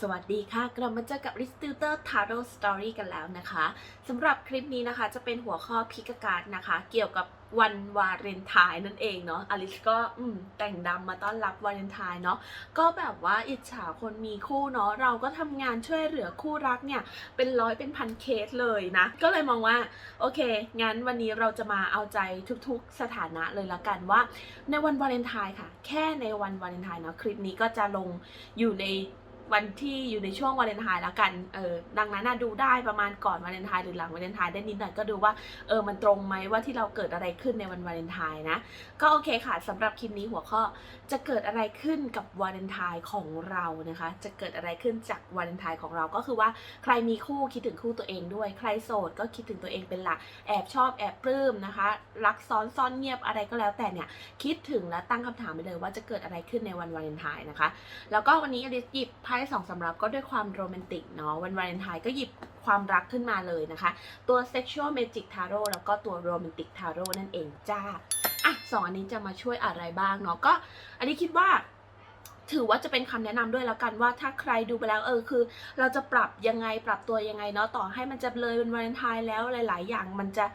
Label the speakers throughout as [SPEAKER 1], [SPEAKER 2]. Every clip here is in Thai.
[SPEAKER 1] สวัสดีค่ะ กลับมาเจอกับ r i s t u t o r Tarot Story กันแล้วนะคะสำหรับคลิปนี้นะคะจะเป็นหัวข้อพิกการนะคะ เกี่ยวกับวันวาเลนไทน์นั่นเองเนาะอลิสก็อืแต่งดำมาต้อนรับวาเลนไทน์เนาะก็แบบว่าอิจฉาคนมีคู่เนาะเราก็ทำงานช่วยเหลือคู่รักเนี่ย เป็นร้อยเป็นพันเคสเลยนะ ก็เลยมองว่า โอเค งั้นวันนี้เราจะมาเอาใจทุกๆสถานะเลยละกันว่า ในวันวาเลนไทน์ค่ะ แค่ในวันวาเลนไทน์เนาะคลิปนี้ก็จะลงอยู่ใน วันที่อยู่ในช่วงวาเลนไทน์แล้วกัน เออ ดังนั้นนะดูได้ประมาณก่อนวาเลนไทน์หรือหลังวาเลนไทน์ได้นิดหน่อยก็ดูว่า เออ มันตรงไหมว่าที่เราเกิดอะไรขึ้นในวันวาเลนไทน์นะ ก็โอเคค่ะสำหรับคลิปนี้หัวข้อจะเกิดอะไรขึ้นกับวาเลนไทน์ของเรานะคะ จะเกิดอะไรขึ้นจากวาเลนไทน์ของเราก็คือว่าใครมีคู่คิดถึงคู่ตัวเองด้วย ใครโสดก็คิดถึงตัวเองเป็นหลัก แอบชอบแอบปลื้มนะคะ รักซ้อนซ่อนเงียบอะไรก็แล้วแต่เนี่ย คิดถึงและตั้งคำถามไปเลยว่าจะเกิดอะไรขึ้นในวันวาเลนไทน์นะคะ แล้วก็วันนี้อลิสหยิบไพ่สองสำรับก็ด้วยความโรแมนติกเนาะวันวาเลนไทน์ก็หยิบความรักขึ้นมาเลยนะคะ ตัว sexual magic tarot แล้วก็ตัว romantic tarot นั่นเองจ้าอะสองอันนี้จะมาช่วยอะไรบ้างเนาะก็ อันนี้คิดว่าถือว่าจะเป็นคำแนะนำด้วยแล้วกันว่าถ้าใครดูไปแล้วเออคือ เราจะปรับยังไงปรับตัวยังไงเนาะต่อให้มันจะเลยเป็นวาเลนไทน์แล้วหลาย ๆ อย่างมันจะ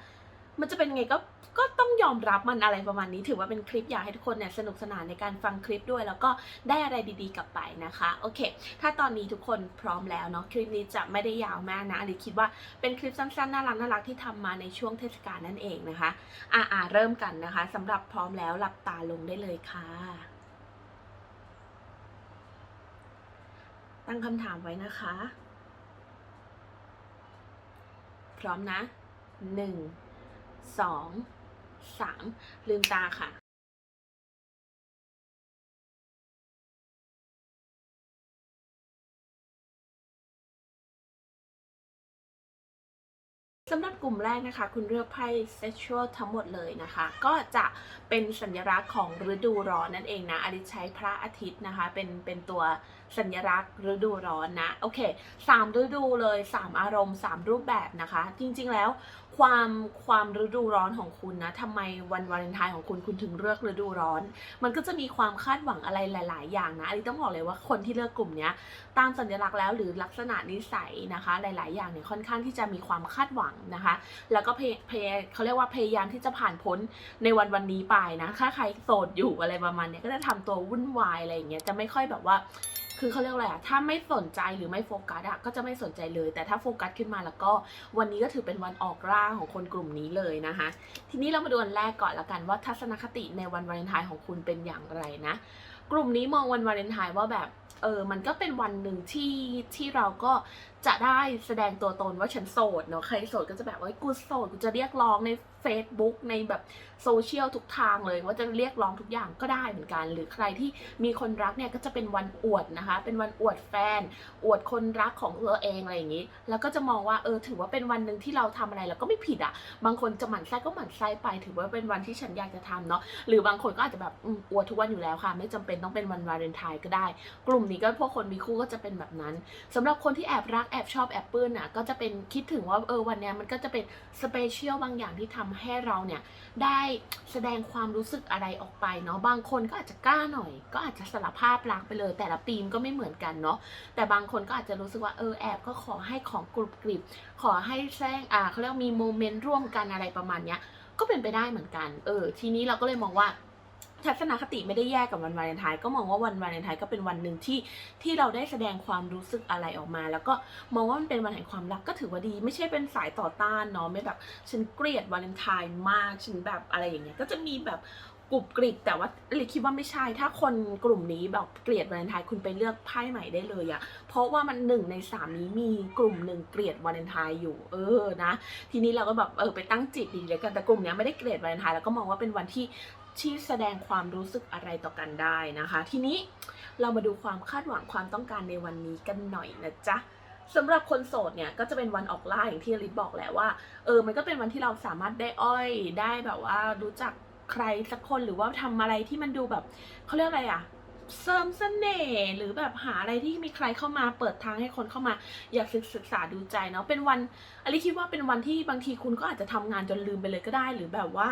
[SPEAKER 1] มันจะเป็นไงก็ก็ต้องยอมรับมันอะไรประมาณนี้ ถือว่าเป็นคลิปอยากให้ทุกคนเนี่ยสนุกสนานในการฟังคลิปด้วย แล้วก็ได้อะไรดีๆกลับไปนะคะโอเค ถ้าตอนนี้ทุกคนพร้อมแล้วเนาะคลิปนี้จะไม่ได้ยาวมากนะอันนี้คิดว่าเป็นคลิปสั้นๆน่ารักน่ารักที่ทำมาในช่วงเทศกาลนั่นเองนะคะอ่าอ่าเริ่มกันนะคะสำหรับพร้อมแล้วหลับตาลงได้เลยค่ะ ตั้งคำถามไว้นะคะ พร้อมนะหนึ่ง สองสามลืมตาค่ะสำหรับกลุ่มแรกนะคะ คุณเลือกไพ่ sexual ทั้งหมดเลยนะคะ ก็จะเป็นสัญลักษณ์ของฤดูร้อนนั่นเองนะอลิใช้พระอาทิตย์นะคะ เป็นเป็นตัวสัญลักษณ์ฤดูร้อนนะ โอเคสามฤดูเลยสามอารมณ์สามรูปแบบนะคะ จริงๆแล้ว ความความฤดูร้อนของคุณนะทำไมวันวาเลนไทน์ของคุณคุณถึงเลือกฤดูร้อน มันก็จะมีความคาดหวังอะไรหลาย ๆ อย่างนะอันนี้ต้องบอกเลยว่าคนที่เลือกกลุ่มเนี้ยตามสัญลักษณ์แล้วหรือลักษณะนิสัยนะคะ หลาย ๆ อย่างเนี่ยค่อนข้างที่จะมีความคาดหวังนะคะ แล้วก็เพยพยเขาเรียกว่าพยายามที่จะผ่านพ้นในวันวันนี้ไปนะถ้าใครโสดอยู่อะไรประมาณเนี้ยก็จะทำตัววุ่นวายอะไรอย่างเงี้ยจะไม่ค่อยแบบว่า คือเขาเรียกอะไรอะถ้าไม่สนใจหรือไม่โฟกัสอะก็จะไม่สนใจเลย แต่ถ้าโฟกัสขึ้นมาแล้วก็วันนี้ก็ถือเป็นวันออกร่าของคนกลุ่มนี้เลยนะคะ ทีนี้เรามาดูอันแรกก่อนละกันว่าทัศนคติในวันวาเลนไทน์ของคุณเป็นอย่างไรนะ กลุ่มนี้มองวันวาเลนไทน์ว่าแบบเออ มันก็เป็นวันหนึ่งที่ที่เราก็จะได้แสดงตัวตนว่าฉันโสดเนาะ ใครโสดก็จะแบบว่ากูโสด กูจะเรียกร้องใน Facebook ในแบบโซเชียลทุกทางเลยว่าจะเรียกร้องทุกอย่างก็ได้เหมือนกัน หรือใครที่มีคนรักเนี่ยก็จะเป็นวันอวดนะคะ เป็นวันอวดแฟน อวดคนรักของตัวเองอะไรอย่างนี้ แล้วก็จะมองว่าเออถือว่าเป็นวันหนึ่งที่เราทำอะไรแล้วก็ไม่ผิดอะ บางคนจะหมั่นไส้ก็หมั่นไส้ไป ถือว่าเป็นวันที่ฉันอยากจะทำเนาะ หรือบางคนก็อาจจะแบบอวดทุกวันอยู่แล้วค่ะ ไม่จำเป็นต้องเป็นวันวาเลนไทน์ก็ได้ กลุ่มนี้ก็พวกคนมีคู่ก็จะเป็นแบบนั้นสำหรับคนที่แอบรักแอบชอบแอบปลื้มน่ะก็จะเป็นคิดถึงว่าเออวันเนี้ยมันก็จะเป็นสเปเชียลบางอย่างที่ทำให้เราเนี่ยได้แสดงความรู้สึกอะไรออกไปเนาะบางคนก็อาจจะกล้าหน่อย ก็อาจจะสารภาพรักไปเลย แต่ละปีมก็ไม่เหมือนกันเนาะแต่บางคนก็อาจจะรู้สึกว่าเออแอบก็ขอให้ของกรุบกริบขอให้แซงอ่าเขาเรียกมีโมเมนต์ร่วมกันอะไรประมาณเนี้ยก็เป็นไปได้เหมือนกัน เออ ทีนี้เราก็เลยมองว่า ทัศนคติไม่ได้แยกกับวันวาเลนไทน์ก็มองว่าวันวาเลนไทน์ก็เป็นวันหนึ่งที่ที่เราได้แสดงความรู้สึกอะไรออกมา แล้วก็มองว่ามันเป็นวันแห่งความรักก็ถือว่าดี ไม่ใช่เป็นสายต่อต้านเนาะไม่แบบฉันเกลียดวาเลนไทน์มากฉันแบบอะไรอย่างเงี้ยก็จะมีแบบกรุบกริบแต่ว่าเลยคิดว่าไม่ใช่ ถ้าคนกลุ่มนี้แบบเกลียดวาเลนไทน์คุณไปเลือกไพ่ใหม่ได้เลยอะเพราะว่ามันหนึ่งในสามนี้มีกลุ่มหนึ่งเกลียดวาเลนไทน์อยู่ เออนะ ทีนี้เราก็แบบเออไปตั้งจิตดีเลยกันแต่กลุ่มนี้ไม่ได้เกลียดวาเลนไทน์แล้วก็มองว่าเป็นวันที่ ที่แสดงความรู้สึกอะไรต่อกันได้นะคะ ทีนี้เรามาดูความคาดหวังความต้องการในวันนี้กันหน่อยนะจ๊ะสำหรับคนโสดเนี่ยก็จะเป็นวันออกล่าอย่างที่ลิศบอกแหละว่าเออมันก็เป็นวันที่เราสามารถได้อ้อยได้แบบว่ารู้จักใครสักคนหรือว่าทำอะไรที่มันดูแบบเขาเรียกอะไรอะเสริมเสน่ห์หรือแบบหาอะไรที่มีใครเข้ามาเปิดทางให้คนเข้ามา อยากศึกษาดูใจเนาะเป็นวันอลิคิดว่าเป็นวันที่บางทีคุณก็อาจจะทำงานจนลืมไปเลยก็ได้ หรือแบบว่า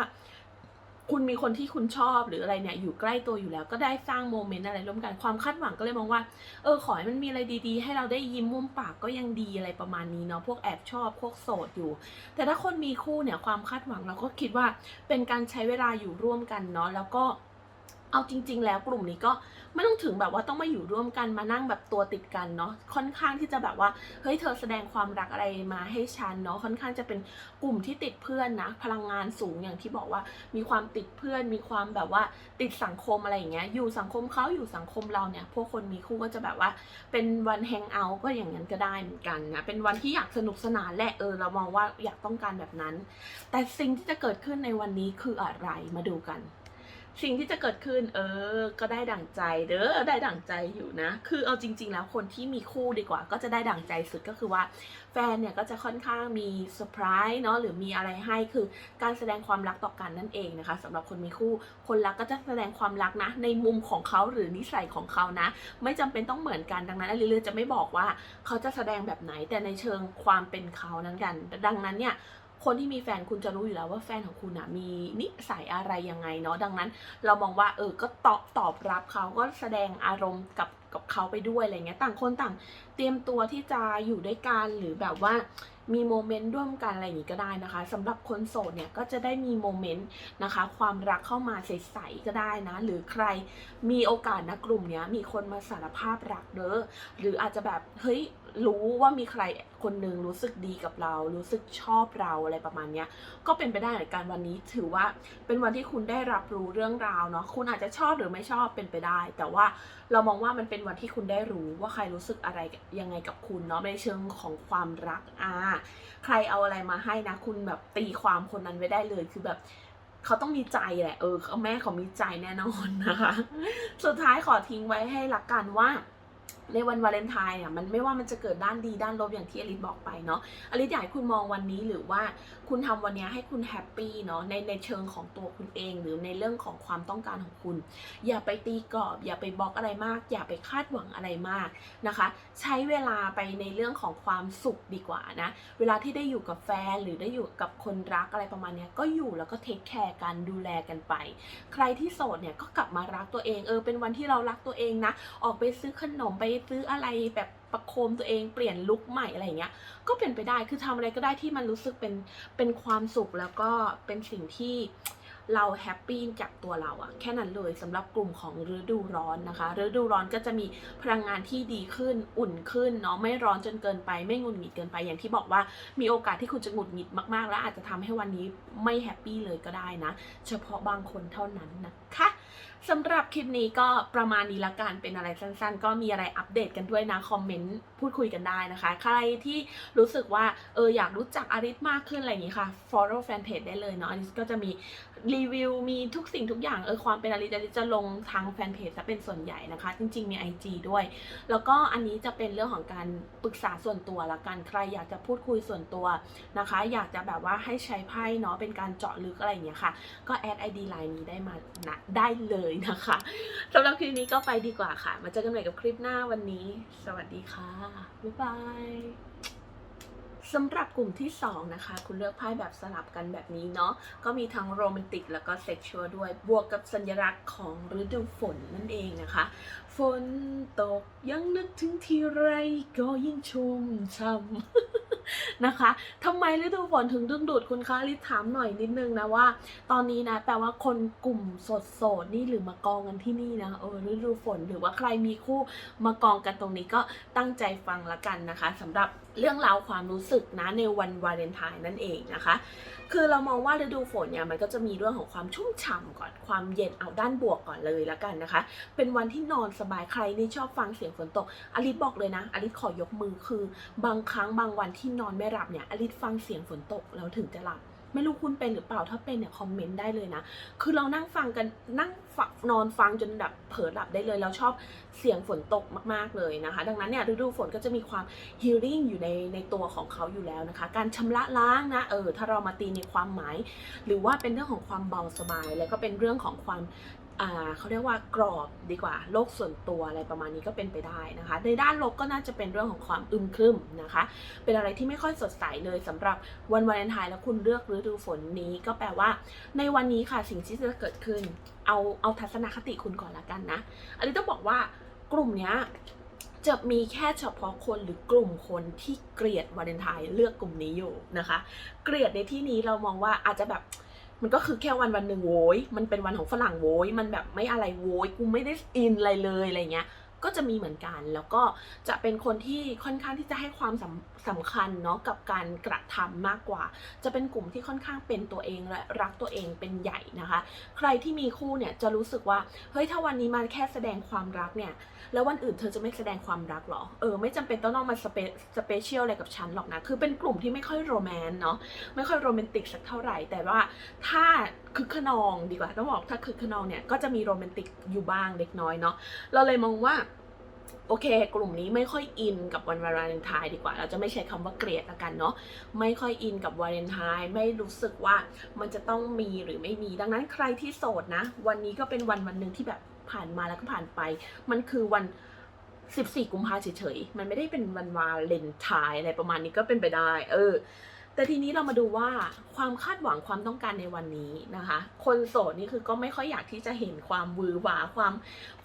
[SPEAKER 1] คุณมีคนที่คุณชอบหรืออะไรเนี่ยอยู่ใกล้ตัวอยู่แล้ว ก็ได้สร้างโมเมนต์อะไรร่วมกันความคาดหวังก็เลยมองว่า เออขอให้มันมีอะไรดีๆ ให้เราได้ยิ้มมุมปากก็ยังดีอะไรประมาณนี้เนาะพวกแอบชอบพวกโสดอยู่ แต่ถ้าคนมีคู่เนี่ยความคาดหวังเราก็คิดว่าเป็นการใช้เวลาอยู่ร่วมกันเนาะแล้วก็ เอาจริง ๆ แล้วกลุ่มนี้ก็ไม่ต้องถึงแบบว่าต้องมาอยู่ร่วมกันมานั่งแบบตัวติดกันเนาะค่อนข้างที่จะแบบว่าเฮ้ยเธอแสดงความรักอะไรมาให้ฉันเนาะค่อนข้างจะเป็นกลุ่มที่ติดเพื่อนนะพลังงานสูงอย่างที่บอกว่ามีความติดเพื่อน มีความแบบว่าติดสังคมอะไรอย่างเงี้ยอยู่สังคมเขาอยู่สังคมเราเนี่ยพวกคนมีคู่ก็จะแบบว่าเป็นวันแฮงเอาท์ก็อย่างนั้นก็ได้เหมือนกันนะเป็นวันที่อยากสนุกสนานแหละเออเรามองว่าอยากต้องการแบบนั้น แต่สิ่งที่จะเกิดขึ้นในวันนี้คืออะไรมาดูกัน สิ่งที่จะเกิดขึ้น เออ ก็ได้ดั่งใจเด้อได้ดั่งใจอยู่นะ คือเอาจริง ๆ แล้วคนที่มีคู่ดีกว่า ก็จะได้ดั่งใจสุดก็คือว่า แฟนเนี่ยก็จะค่อนข้างมีเซอร์ไพรส์เนาะหรือมีอะไรให้คือการแสดงความรักต่อกันนั่นเองนะคะสำหรับคนมีคู่ คนรักก็จะแสดงความรักนะ ในมุมของเขาหรือนิสัยของเขานะ ไม่จำเป็นต้องเหมือนกันดังนั้นอลิเลจะไม่บอกว่าเขาจะแสดงแบบไหนแต่ในเชิงความเป็นเขานั้นกัน ดังนั้นเนี่ย คนที่มีแฟนคุณจะรู้อยู่แล้วว่าแฟนของคุณอะมีนิสัยอะไรยังไงเนาะดังนั้น เรามองว่าเออก็ตอบตอบรับเขาก็แสดงอารมณ์กับกับเขาไปด้วยอะไรเงี้ยต่างคนต่างเตรียมตัวที่จะอยู่ด้วยกันหรือแบบว่ามีโมเมนต์ร่วมกันอะไรอย่างนี้ก็ได้นะคะสำหรับคนโสดเนี่ยก็จะได้มีโมเมนต์นะคะ ความรักเข้ามาใสๆก็ได้นะ หรือใครมีโอกาสนะกลุ่มเนี้ยมีคนมาสารภาพรักเด้อหรืออาจจะแบบเฮ้ย รู้ว่ามีใครคนหนึ่งรู้สึกดีกับเรา รู้สึกชอบเราอะไรประมาณเนี้ยก็เป็นไปได้เหมือนกันวันนี้ถือว่าเป็นวันที่คุณได้รับรู้เรื่องราวเนาะคุณอาจจะชอบหรือไม่ชอบเป็นไปได้ แต่ว่าเรามองว่ามันเป็นวันที่คุณได้รู้ว่าใครรู้สึกอะไรยังไงกับคุณเนาะในเชิงของความรักอ่าใครเอาอะไรมาให้นะ คุณแบบตีความคนนั้นไว้ได้เลยคือแบบเขาต้องมีใจแหละเออแม่เขามีใจแน่นอนนะคะ สุดท้ายขอทิ้งไว้ให้หลักการว่า ในวันวาเลนไทน์เนี่ยมันไม่ว่ามันจะเกิดด้านดีด้านลบอย่างที่อลิสบอกไปเนาะอลิสอยากให้คุณมองวันนี้หรือว่าคุณทำวันนี้ให้คุณแฮปปี้เนาะในในเชิงของตัวคุณเอง หรือในเรื่องของความต้องการของคุณ อย่าไปตีกรอบ อย่าไปบล็อกอะไรมาก อย่าไปคาดหวังอะไรมากนะคะ ใช้เวลาไปในเรื่องของความสุขดีกว่านะเวลาที่ได้อยู่กับแฟนหรือได้อยู่กับคนรักอะไรประมาณนี้ก็อยู่แล้วก็เทคแคร์กันดูแลกันไป ใครที่โสดเนี่ยก็กลับมารักตัวเองเออเป็นวันที่เรารักตัวเองนะออกไปซื้อขนมไปซื้ออะไรแบบประโคมตัวเองเปลี่ยนลุคใหม่อะไรอย่างเงี้ย ก็เป็นไปได้คือทำอะไรก็ได้ที่มันรู้สึกเป็นเป็นความสุขแล้วก็เป็นสิ่งที่เราแฮปปี้จากตัวเราอะแค่นั้นเลยสำหรับกลุ่มของฤดูร้อนนะคะฤดูร้อนก็จะมีพลังงานที่ดีขึ้นอุ่นขึ้นเนาะไม่ร้อนจนเกินไป ไม่งุดหงิดเกินไปอย่างที่บอกว่ามีโอกาสที่คุณจะหงุดหงิดมากๆ แล้วอาจจะทำให้วันนี้ไม่แฮปปี้เลยก็ได้นะ เฉพาะบางคนเท่านั้นนะคะ สำหรับคลิปนี้ก็ประมาณนี้ละกันเป็นอะไรสั้นๆ ก็มีอะไรอัปเดตกันด้วยนะคอมเมนต์พูดคุยกันได้นะคะ ใครที่รู้สึกว่าเอออยากรู้จักอาริสมากขึ้นอะไรอย่างนี้ค่ะ follow fan page ได้เลยเนาะอาริสก็จะมี รีวิวมีทุกสิ่งทุกอย่างเออความเป็นอาริสอาริสจะลงทางแฟนเพจจะเป็นส่วนใหญ่นะคะ จริง ๆ มี IG ด้วย แล้วก็อันนี้จะเป็นเรื่องของการปรึกษาส่วนตัวละกันใครอยากจะพูดคุยส่วนตัวนะคะ อยากจะแบบว่าให้ใช้ไพ่เนาะเป็นการเจาะลึกอะไรอย่างเงี้ยค่ะ ก็แอด ID ไลน์นี้ได้มานะได้เลยนะคะสำหรับคลิปนี้ก็ไปดีกว่าค่ะ มาเจอกันใหม่กับคลิปหน้าวันนี้ สวัสดีค่ะบ๊ายบาย สำหรับกลุ่มที่ 2 นะคะ คุณเลือกไพ่แบบสลับกันแบบนี้เนาะก็มีทั้งโรแมนติกแล้วก็เซ็กชวลด้วย บวกกับสัญลักษณ์ของฤดูฝนนั่นเองนะคะ ฝนตกยังนึกถึงทีไรก็ยิ่งชุ่มช่ำนะคะทำไมฤดูฝนถึงดึงดูดคุณคะลิถามหน่อยนิดนึงนะว่า ตอนนี้นะแปลว่าคนกลุ่มสดโสดนี่หรือมากองกันที่นี่นะเออฤดูฝนหรือว่าใครมีคู่มากองกันตรงนี้ก็ตั้งใจฟังละกันนะคะสำหรับเรื่องราวความรู้สึกนะในวันวาเลนไทน์นั่นเองนะคะ คือเรามองว่าฤดูฝนเนี่ยมันก็จะมีเรื่องของความชุ่มฉ่ำก่อนความเย็นเอาด้านบวกก่อนเลยละกันนะคะ เป็นวันที่นอนสบายใครนี่ชอบฟังเสียงฝนตกอลิสบอกเลยนะอลิสขอยกมือคือ บางครั้งบางวันที่นอนไม่หลับเนี่ยอลิสฟังเสียงฝนตกแล้วถึงจะหลับ ไม่รู้คุณเป็นหรือเปล่าถ้าเป็นเนี่ยคอมเมนต์ได้เลยนะ คือเรานั่งฟังกันนั่งฝักนอนฟังจนแบบเผลอหลับได้เลย เราชอบเสียงฝนตกมาก ๆเลยนะคะ ดังนั้นเนี่ยฤดูฝนก็จะมีความฮีลิ่งอยู่ในในตัวของเขาอยู่แล้วนะคะ การชำระล้างนะเออถ้าเรามาตีในความหมาย หรือว่าเป็นเรื่องของความเบาสบาย แล้วก็เป็นเรื่องของความ เขาเรียกว่ากรอบดีกว่าโลกส่วนตัวอะไรประมาณนี้ก็เป็นไปได้นะคะ ในด้านลบก็น่าจะเป็นเรื่องของความอึมครึมนะคะ เป็นอะไรที่ไม่ค่อยสดใสเลยสำหรับวันวาเลนไทน์แล้วคุณเลือกฤดูฝนนี้ก็แปลว่า ในวันนี้ค่ะสิ่งที่จะเกิดขึ้น เอาเอาทัศนคติคุณก่อนละกันนะอันนี้ต้องบอกว่ากลุ่มเนี้ยจะมีแค่เฉพาะคนหรือกลุ่มคนที่เกลียดวาเลนไทน์เลือกกลุ่มนี้อยู่นะคะ เกลียดในที่นี้เรามองว่าอาจจะแบบ มันก็คือแค่วันวันหนึ่งโว้ย มันเป็นวันของฝรั่งโว้ย มันแบบไม่อะไรโว้ย กูไม่ได้อินอะไรเลยอะไรเงี้ย ก็จะมีเหมือนกัน แล้วก็จะเป็นคนที่ค่อนข้างที่จะให้ความสำสำคัญเนาะกับการกระทำมากกว่า จะเป็นกลุ่มที่ค่อนข้างเป็นตัวเองและรักตัวเองเป็นใหญ่นะคะ ใครที่มีคู่เนี่ยจะรู้สึกว่าเฮ้ยถ้าวันนี้มาแค่แสดงความรักเนี่ยแล้ววันอื่นเธอจะไม่แสดงความรักหรอเออไม่จำเป็นต้องมาสเปสเปเชียลอะไรกับฉันหรอกนะคือเป็นกลุ่มที่ไม่ค่อยโรแมนต์เนาะไม่ค่อยโรแมนติกสักเท่าไหร่ แต่ว่าถ้าคึกขนองดีกว่าต้องบอกถ้าคึกขนองเนี่ยก็จะมีโรแมนติกอยู่บ้างเล็กน้อยเนาะเราเลยมองว่า โอเค กลุ่มนี้ไม่ค่อยอินกับวันวาเลนไทน์ดีกว่า เราจะไม่ใช้คำว่าเกลียดละกันเนาะ ไม่ค่อยอินกับวาเลนไทน์ไม่รู้สึกว่ามันจะต้องมีหรือไม่มี ดังนั้นใครที่โสดนะ วันนี้ก็เป็นวันวันหนึ่งที่แบบผ่านมาแล้วก็ผ่านไป มันคือวัน 14 กุมภาเฉยๆ มันไม่ได้เป็นวันวาเลนไทน์อะไรประมาณนี้ก็เป็นไปได้ เออ แต่ทีนี้เรามาดูว่าความคาดหวังความต้องการในวันนี้นะคะ คนโสดนี่คือก็ไม่ค่อยอยากที่จะเห็นความวือหวาความ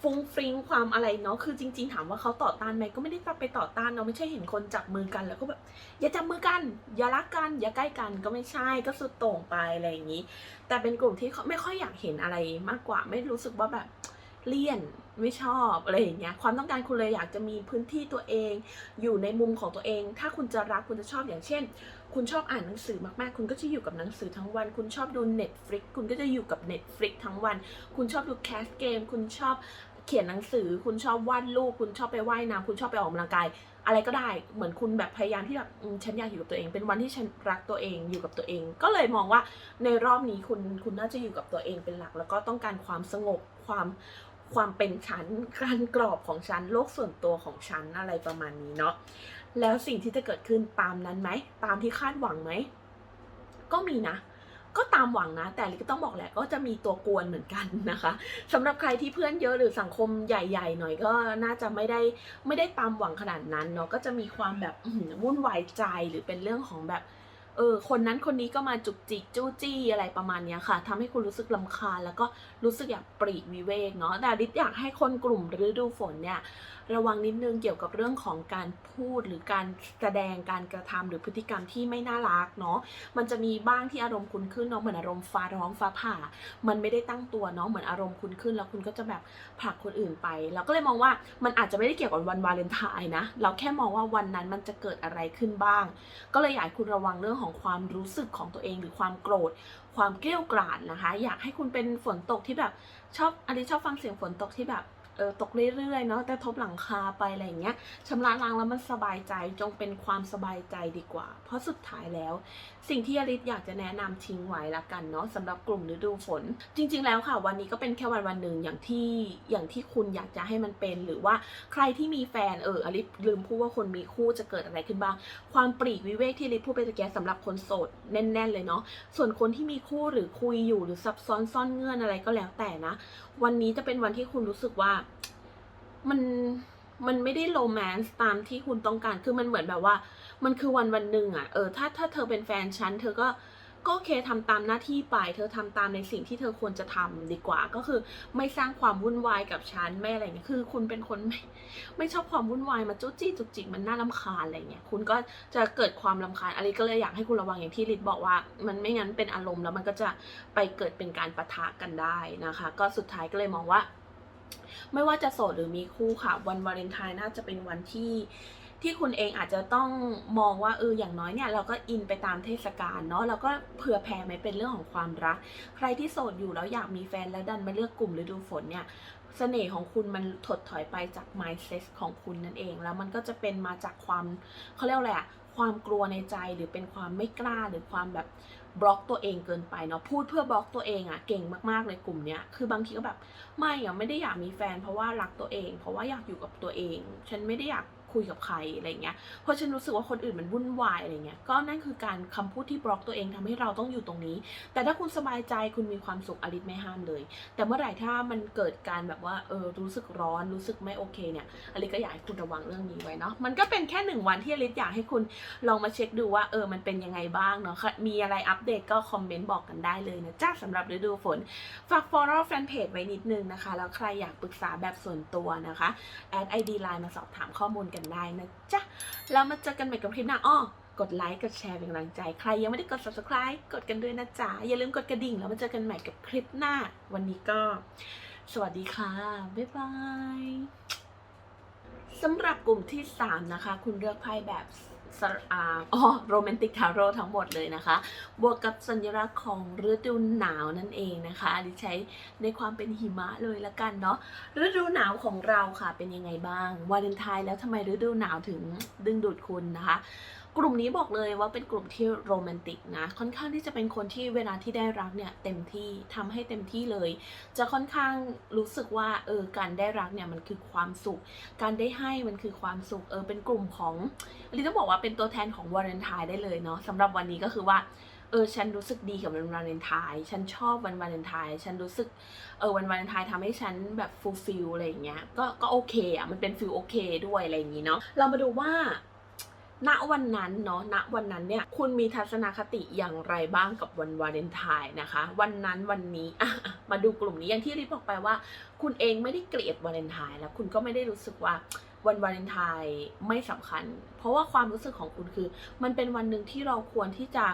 [SPEAKER 1] ฟุ้งฟริ้งความอะไรเนาะคือจริง ๆ ถามว่าเขาต่อต้านไหมก็ไม่ได้ไปต่อต้านเนาะไม่ใช่เห็นคนจับมือกันแล้วก็แบบอย่าจับมือกัน อย่ารักกัน อย่าใกล้กันก็ไม่ใช่ก็สุดโต่งไปอะไรอย่างนี้ แต่เป็นกลุ่มที่ไม่ค่อยอยากเห็นอะไรมากกว่า ไม่รู้สึกว่าแบบเลี่ยนไม่ชอบอะไรอย่างเงี้ยความต้องการคุณเลยอยากจะมีพื้นที่ตัวเอง อยู่ในมุมของตัวเอง ถ้าคุณจะรักคุณจะชอบอย่างเช่น คุณชอบอ่านหนังสือมากๆ คุณก็จะอยู่กับหนังสือทั้งวัน คุณชอบดู Netflix คุณก็จะอยู่กับ Netflix ทั้งวัน คุณชอบดูแคสเกม คุณชอบเขียนหนังสือ คุณชอบวาดรูป คุณชอบไปว่ายน้ำคุณชอบไปออกกำลังกาย อะไรก็ได้ เหมือนคุณแบบพยายามที่แบบฉันอยากอยู่กับตัวเอง เป็นวันที่ฉันรักตัวเอง อยู่กับตัวเอง ก็เลยมองว่าในรอบนี้คุณ คุณน่าจะอยู่กับตัวเองเป็นหลัก แล้วก็ต้องการความสงบ ความความเป็นฉัน การกรอบของฉัน โลกส่วนตัวของฉัน อะไรประมาณนี้เนาะ แล้วสิ่งที่จะเกิดขึ้นตามนั้นไหม ตามที่คาดหวังไหม ก็มีนะ ก็ตามหวังนะ แต่ลิก็ต้องบอกแหละ ก็จะมีตัวกวนเหมือนกันนะคะสำหรับใครที่เพื่อนเยอะหรือสังคมใหญ่ๆหน่อยก็น่าจะไม่ได้ไม่ได้ตามหวังขนาดนั้นเนาะ ก็จะมีความแบบวุ่นวายใจหรือเป็นเรื่องของแบบ เออคนนั้นคนนี้ก็มาจุกจิกจู้จี้อะไรประมาณนี้ค่ะทำให้คุณรู้สึกลำคาญแล้วก็รู้สึกอยากปลีกวิเวกเนาะแต่ลิอยากให้คนกลุ่มฤดูฝนเนี่ยระวังนิดนึงเกี่ยวกับเรื่องของการพูดหรือการแสดงการกระทำหรือพฤติกรรมที่ไม่น่ารักเนาะมันจะมีบ้างที่อารมณ์คุณขึ้นเนาะเหมือนอารมณ์ฟ้าร้องฟ้าผ่า มันไม่ได้ตั้งตัวเนาะเหมือนอารมณ์คุณขึ้น แล้วคุณก็จะแบบผลักคนอื่นไปเราก็เลยมองว่ามันอาจจะไม่ได้เกี่ยวกับวันวาเลนไทน์นะเราแค่มองว่าวันนั้นมันจะเกิดอะไรขึ้นบ้าง ก็เลยอยากคุณระวังเรื่องของของความรู้สึกของตัวเองหรือความโกรธ ความเกลี้ยกล่อมนะคะ อยากให้คุณเป็นฝนตกที่แบบชอบอันนี้ชอบฟังเสียงฝนตกที่แบบ เออตกเรื่อยๆเนาะแต่ทบหลังคาไปอะไรอย่างเงี้ยชำระล้างแล้วมันสบายใจจงเป็นความสบายใจดีกว่า เพราะสุดท้ายแล้ว สิ่งที่อลิศอยากจะแนะนำทิ้งไว้ละกันเนาะสำหรับกลุ่มฤดูฝน จริง ๆ แล้วค่ะ วันนี้ก็เป็นแค่วันวันหนึ่งอย่างที่อย่างที่คุณอยากจะให้มันเป็นหรือว่าใครที่มีแฟนเอออลิศลืมพูดว่าคนมีคู่จะเกิดอะไรขึ้นบ้างความปลีกวิเวกที่อลิศพูดไปตะแกสำหรับคนโสดแน่น ๆ เลยเนาะส่วนคนที่มีคู่หรือคุยอยู่หรือซับซ้อนซ่อนเงื่อนอะไรก็แล้วแต่นะวันนี้จะเป็นวันที่คุณรู้สึกว่ามันมันไม่ได้โรแมนต์ตามที่คุณต้องการ คือมันเหมือนแบบว่า มันคือวันวันหนึ่งอะเออ ถ้าถ้าเธอเป็นแฟนฉัน เธอก็ ก็โอเคทำตามหน้าที่ไป เธอทำตามในสิ่งที่เธอควรจะทำดีกว่า ก็คือไม่สร้างความวุ่นวายกับฉันไม่อะไรเงี้ยคือ คุณเป็นคนไม่ไม่ชอบความวุ่นวายมาจุ๊จี้จุกจิกมันน่ารำคาญอะไรเงี้ยคุณก็จะเกิดความรำคาญอะไรก็เลยอยากให้คุณระวังอย่างที่ลิศบอกว่า มันไม่งั้นเป็นอารมณ์แล้วมันก็จะไปเกิดเป็นการปะทะกันได้นะคะ ก็สุดท้ายก็เลยมองว่า ไม่ว่าจะโสดหรือมีคู่ค่ะ วันวาเลนไทน์น่าจะเป็นวันที่ ที่คุณเองอาจจะต้องมองว่าเอออย่างน้อยเนี่ยเราก็อินไปตามเทศกาลเนาะเราก็เผื่อแผ่ไม่เป็นเรื่องของความรัก ใครที่โสดอยู่แล้วอยากมีแฟนแล้วดันมาเลือกกลุ่มฤดูฝนเนี่ยเสน่ห์ของคุณมันถดถอยไปจาก mindset ของคุณนั่นเอง แล้วมันก็จะเป็นมาจากความเขาเรียกอะไรอะความกลัวในใจหรือเป็นความไม่กล้าหรือความแบบบล็อกตัวเองเกินไปเนาะพูดเพื่อบล็อกตัวเองอะเก่งมากๆเลยกลุ่มเนี้ยคือบางทีก็แบบไม่อะไม่ได้อยากมีแฟนเพราะว่ารักตัวเอง เพราะว่าอยากอยู่กับตัวเอง ฉันไม่ได้อยาก คุยกับใครอะไรเงี้ยเพราะฉันรู้สึกว่าคนอื่นมันวุ่นวายอะไรเงี้ยก็นั่นคือการคำพูดที่บล็อกตัวเองทำให้เราต้องอยู่ตรงนี้ แต่ถ้าคุณสบายใจคุณมีความสุขอลิสไม่ห้ามเลย แต่เมื่อไหร่ถ้ามันเกิดการแบบว่าเออรู้สึกร้อนรู้สึกไม่โอเคเนี่ยอลิสก็อยากให้คุณระวังเรื่องนี้ไว้เนาะมันก็เป็นแค่หนึ่งวันที่อลิสอยากให้คุณลองมาเช็คดูว่าเออมันเป็นยังไงบ้างเนาะมีอะไรอัปเดตก็คอมเมนต์บอกกันได้เลยนะจ้าสำหรับฤดูฝนฝาก follow fan page ไว้นิดนึงนะคะ แล้วใครอยากปรึกษาแบบส่วนตัวนะคะแอด ID line มาสอบถามข้อมูลกันได้นะจ๊ะ แล้วมาเจอกันใหม่กับคลิปหน้าอ้อกดไลค์กดแชร์เป็นกำลังใจ ใครยังไม่ได้กด subscribe กดกันด้วยนะจ๊ะ อย่าลืมกดกระดิ่ง แล้วมาเจอกันใหม่กับคลิปหน้า วันนี้ก็ สวัสดีค่ะ บ๊ายบายสำหรับกลุ่มที่ 3 นะคะ คุณเลือกไพ่แบบ อ๋อโรแมนติกทาโร่ทั้งหมดเลยนะคะ บวกกับสัญลักษณ์ของฤดูหนาวนั่นเองนะคะดิใช้ในความเป็นหิมะเลยละกันเนาะฤดูหนาวของเราค่ะเป็นยังไงบ้างวาเลนไทน์แล้วทำไมฤดูหนาวถึงดึงดูดคุณนะคะ กลุ่มนี้บอกเลยว่าเป็นกลุ่มที่โรแมนติกนะค่อนข้างที่จะเป็นคนที่เวลาที่ได้รักเนี่ยเต็มที่ทำให้เต็มที่เลย จะค่อนข้างรู้สึกว่าเออการได้รักเนี่ยมันคือความสุข การได้ให้มันคือความสุขเออเป็นกลุ่มของอันนี้ต้องบอกว่าเป็นตัวแทนของวาเลนไทน์ได้เลยเนาะสำหรับวันนี้ก็คือว่าเออฉันรู้สึกดีกับวันวาเลนไทน์ ฉันชอบวันวาเลนไทน์ ฉันรู้สึกเออวันวาเลนไทน์ทำให้ฉันแบบฟูลฟิลอะไรอย่างเงี้ย ก็ก็โอเคอะ มันเป็นฟิลโอเคด้วยอะไรอย่างงี้เนาะ เรามาดูว่า ณวันนั้นเนาะณวันนั้นเนี่ยคุณมีทัศนคติอย่างไรบ้างกับวันวาเลนไทน์นะคะ วันนั้นวันนี้มาดูกลุ่มนี้อย่างที่ริบบอกไปว่า คุณเองไม่ได้เกลียดวาเลนไทน์แล้วคุณก็ไม่ได้รู้สึกว่าวันวาเลนไทน์ไม่สำคัญ เพราะว่าความรู้สึกของคุณคือ มันเป็นวันหนึ่งที่เราควรที่จะ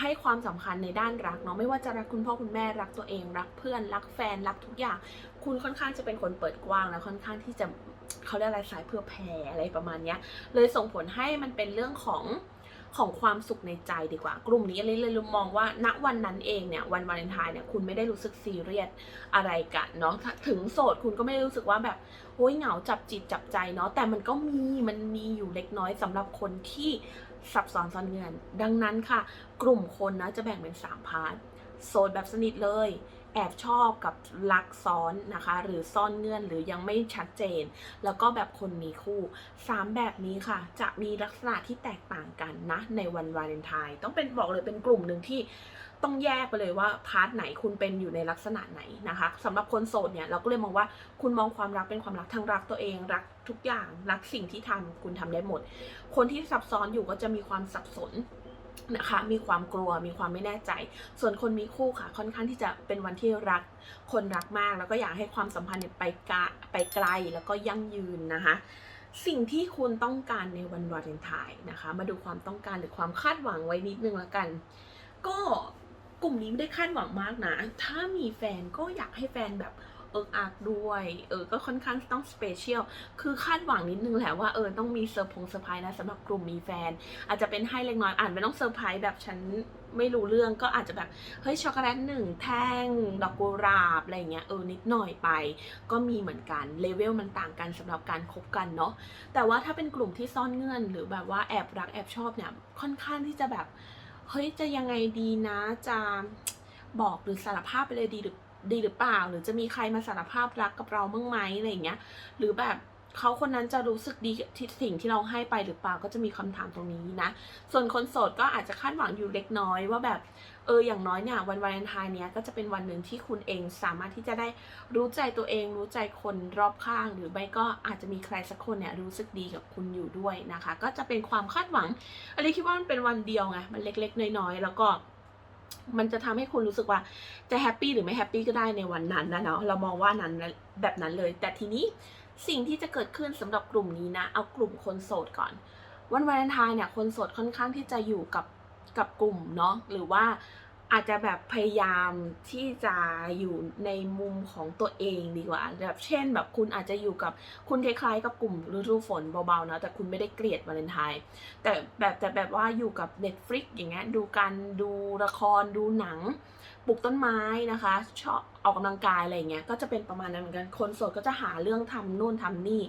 [SPEAKER 1] ให้ความสำคัญในด้านรักเนาะไม่ว่าจะรักคุณพ่อคุณแม่รักตัวเอง รักเพื่อนรักแฟนรักทุกอย่าง คุณค่อนข้างจะเป็นคนเปิดกว้างและค่อนข้างที่จะ เขาเรียกอะไรสายเพื่อแผ่อะไรประมาณเนี้ยเลยส่งผลให้มันเป็นเรื่องของของความสุขในใจดีกว่า กลุ่มนี้เลยเลยมองว่าณวันนั้นเองเนี่ยวันวาเลนไทน์เนี่ยคุณไม่ได้รู้สึกซีเรียสอะไรกันเนาะถึงโสดคุณก็ไม่ได้รู้สึกว่าแบบโอ้ยเหงาจับจิตจับใจเนาะแต่มันก็มีมันมีอยู่เล็กน้อยสำหรับคนที่ซับซ้อนซ้อนเงื่อนดังนั้นค่ะ กลุ่มคนนะจะแบ่งเป็น 3 พาร์ทโสดแบบสนิทเลย แอบชอบกับรักซ้อนนะคะ หรือซ่อนเงื่อนหรือยังไม่ชัดเจน แล้วก็แบบคนมีคู่สามแบบนี้ค่ะ จะมีลักษณะที่แตกต่างกันนะในวันวาเลนไทน์ต้องเป็นบอกเลยเป็นกลุ่มหนึ่งที่ต้องแยกไปเลยว่าพาร์ทไหนคุณเป็นอยู่ในลักษณะไหนนะคะสำหรับคนโสดเนี่ยเราก็เลยมองว่าคุณมองความรักเป็นความรักทั้งรักตัวเองรักทุกอย่างรักสิ่งที่ทำคุณทำได้หมด คนที่ซับซ้อนอยู่ก็จะมีความสับสน นะคะมีความกลัวมีความไม่แน่ใจ ส่วนคนมีคู่ค่ะ ค่อนข้างที่จะเป็นวันที่รักคนรักมาก แล้วก็อยากให้ความสัมพันธ์ไปกะไปไกลแล้วก็ยั่งยืนนะคะสิ่งที่คุณต้องการในวันวาเลนไทน์นะคะ มาดูความต้องการหรือความคาดหวังไว้นิดนึงละกัน ก็กลุ่มนี้ไม่ได้คาดหวังมากนะ ถ้ามีแฟนก็อยากให้แฟนแบบ เอิกอักด้วยเออก็ค่อนข้างต้องสเปเชียลคือคาดหวังนิดนึงแหละว่าเออต้องมีเซอร์พงเซอร์ไพรส์นะสำหรับกลุ่มมีแฟน อาจจะเป็นให้เล็กน้อยอ่านไม่ต้องเซอร์ไพรส์แบบฉันไม่รู้เรื่องก็อาจจะแบบเฮ้ยช็อกโกแลตหนึ่งแท่งดอกกุหลาบอะไรเงี้ยเออนิดหน่อยไป ก็มีเหมือนกันเลเวลมันต่างกันสำหรับการคบกันเนาะแต่ว่าถ้าเป็นกลุ่มที่ซ่อนเงื่อน หรือแบบว่าแอบรักแอบชอบเนี่ยค่อนข้างที่จะแบบเฮ้ยจะยังไงดีนะจะบอกหรือสารภาพไปเลยดีหรือ ดีหรือเปล่า หรือจะมีใครมาสารภาพรักกับเราบ้างไหมอะไรอย่างเงี้ย หรือแบบเขาคนนั้นจะรู้สึกดีที่สิ่งที่เราให้ไปหรือเปล่าก็จะมีคำถามตรงนี้นะ ส่วนคนโสดก็อาจจะคาดหวังอยู่เล็กน้อยว่าแบบเอออย่างน้อยเนี่ยวันวาเลนไทน์เนี้ยก็จะเป็นวันหนึ่งที่คุณเองสามารถที่จะได้รู้ใจตัวเอง รู้ใจคนรอบข้าง หรือไม่ก็อาจจะมีใครสักคนเนี่ยรู้สึกดีกับคุณอยู่ด้วยนะคะ ก็จะเป็นความคาดหวังอันนี้คิดว่ามันเป็นวันเดียวไงมันเล็กๆ น้อยๆ แล้วก็ มันจะทำให้คุณรู้สึกว่าจะแฮปปี้หรือไม่แฮปปี้ก็ได้ในวันนั้นนะเนาะเรามองว่านั้นแบบนั้นเลย แต่ทีนี้สิ่งที่จะเกิดขึ้นสำหรับกลุ่มนี้นะ เอากลุ่มคนโสดก่อน วันวาเลนไทน์เนี่ยคนโสดค่อนข้างที่จะอยู่กับกับกลุ่มเนาะหรือว่า อาจจะแบบพยายามที่จะอยู่ในมุมของตัวเองดีกว่าแบบเช่นแบบคุณอาจจะอยู่กับคุณคล้ายๆกับกลุ่มฤดูฝนเบาๆนะแต่คุณไม่ได้เกลียดวาเลนไทน์แต่แบบแต่แบบว่าอยู่กับ Netflix อย่างเงี้ยดูการดูละครดูหนัง ปลูกต้นไม้นะคะชอบออกกำลังกายอะไรเงี้ยก็จะเป็นประมาณนั้นเหมือนกันคนโสดก็จะหาเรื่องทำนู่นทำนี่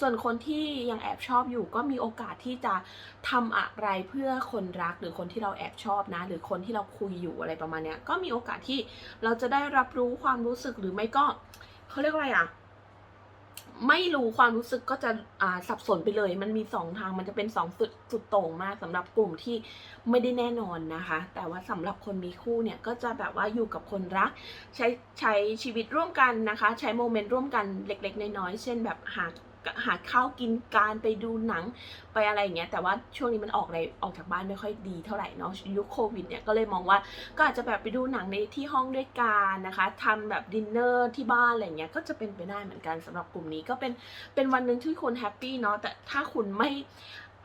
[SPEAKER 1] ส่วนคนที่ยังแอบชอบอยู่ก็มีโอกาสที่จะทำอะไรเพื่อคนรักหรือคนที่เราแอบชอบนะ หรือคนที่เราคุยอยู่อะไรประมาณเนี้ยก็มีโอกาสที่เราจะได้รับรู้ความรู้สึกหรือไม่ก็เขาเรียกว่าอะไรอะ ไม่รู้ความรู้สึกก็จะอ่าสับสนไปเลย มันมีสองทางมันจะเป็นสองสุดสุดโต่งมากสำหรับกลุ่มที่ไม่ได้แน่นอนนะคะ แต่ว่าสำหรับคนมีคู่เนี่ยก็จะแบบว่าอยู่กับคนรัก ใช้ใช้ชีวิตร่วมกันนะคะ ใช้โมเมนต์ร่วมกันเล็ก ๆ น้อยๆเช่นแบบหา หาข้าวกินการไปดูหนังไปอะไรอย่างเงี้ยแต่ว่าช่วงนี้มันออกอะไรออกจากบ้านไม่ค่อยดีเท่าไหร่เนาะยุคโควิดเนี่ยก็เลยมองว่าก็อาจจะแบบไปดูหนังในที่ห้องด้วยกันนะคะทำแบบดินเนอร์ที่บ้านอะไรเงี้ยก็จะเป็นไปได้เหมือนกันสำหรับกลุ่มนี้ก็เป็นเป็นวันหนึ่งที่คุณแฮปปี้เนาะแต่ถ้าคุณไม่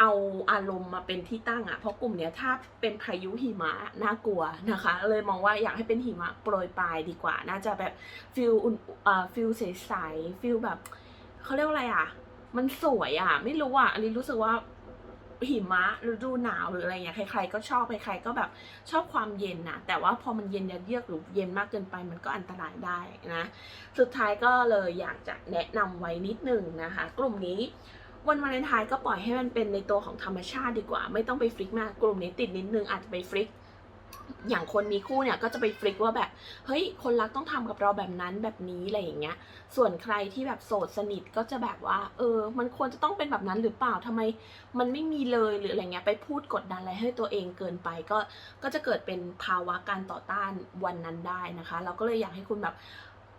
[SPEAKER 1] เอาอารมณ์มาเป็นที่ตั้งอะเพราะกลุ่มเนี้ยถ้าเป็นพายุหิมะน่ากลัวนะคะ เลยมองว่าอยากให้เป็นหิมะโปรยปลายดีกว่า น่าจะแบบฟิลอุ่นอ่าฟิลใสๆฟิลแบบ เขาเรียกว่าอะไรอะ มันสวยอะ ไม่รู้อะอันนี้รู้สึกว่าหิมะฤดูหนาวหรืออะไรเงี้ยใครๆก็ชอบใครๆก็แบบชอบความเย็นนะแต่ว่าพอมันเย็นยัดเยือกหรือเย็นมากเกินไปมันก็อันตรายได้นะสุดท้ายก็เลยอยากจะแนะนำไว้นิดนึงนะคะ กลุ่มนี้วันวาเลนไทน์ก็ปล่อยให้มันเป็นในตัวของธรรมชาติดีกว่า ไม่ต้องไปฟลิกมากกลุ่มนี้ติดนิดนึงอาจจะไปฟลิก อย่างคนมีคู่เนี่ยก็จะไปฟลิกว่าแบบเฮ้ยคนรักต้องทำกับเราแบบนั้นแบบนี้อะไรอย่างเงี้ย ส่วนใครที่แบบโสดสนิทก็จะแบบว่า เออ มันควรจะต้องเป็นแบบนั้นหรือเปล่าทำไม มันไม่มีเลยหรืออะไรเงี้ยไปพูดกดดันอะไรให้ตัวเองเกินไปก็ก็จะเกิดเป็นภาวะการต่อต้านวันนั้นได้นะคะ เราก็เลยอยากให้คุณแบบ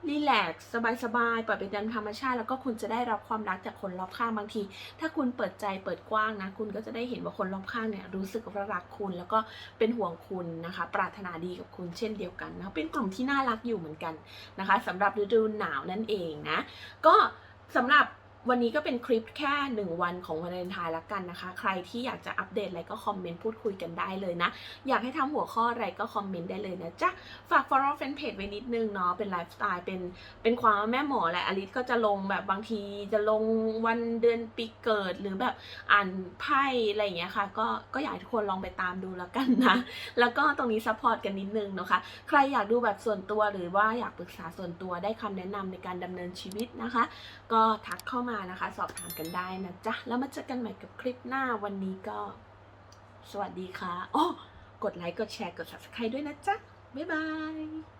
[SPEAKER 1] รีแลกซ์สบายๆปล่อยไปตามธรรมชาติ แล้วก็คุณจะได้รับความรักจากคนรอบข้างบางที ถ้าคุณเปิดใจเปิดกว้างนะ คุณก็จะได้เห็นว่าคนรอบข้างเนี่ยรู้สึกว่ารักคุณ แล้วก็เป็นห่วงคุณนะคะ ปรารถนาดีกับคุณเช่นเดียวกันนะเป็นกลุ่มที่น่ารักอยู่เหมือนกันนะคะสำหรับฤดูหนาวนั่นเองนะก็สำหรับ วันนี้ก็เป็นคลิปแค่ 1 วันของวันเลนไทน์ละกันนะคะ ใครที่อยากจะอัปเดตอะไรก็คอมเมนต์พูดคุยกันได้เลยนะ อยากให้ทำหัวข้ออะไรก็คอมเมนต์ได้เลยนะจ๊ะ ฝาก follow fan page ไว้นิดนึงเนาะ เป็นไลฟ์สไตล์เป็นเป็นความแม่หมอแหละอลิสก็จะลงแบบบางทีจะลงวันเดือนปีเกิดหรือแบบอ่านไพ่อะไรอย่างเงี้ยค่ะ ก็ก็อยากให้ทุกคนลองไปตามดูแล้วกันนะ แล้วก็ตรงนี้ซัพพอร์ตกันนิดนึงนะคะ ใครอยากดูแบบส่วนตัวหรือว่าอยากปรึกษาส่วนตัวได้คำแนะนำในการดำเนินชีวิตนะคะ ก็ทักเข้ามานะคะ สอบถามกันได้นะจ๊ะ แล้วมาเจอกันใหม่กับคลิปหน้าวันนี้ก็ สวัสดีค่ะโอ้กดไลค์ กดแชร์ กด subscribe ด้วยนะจ๊ะ บ๊ายบาย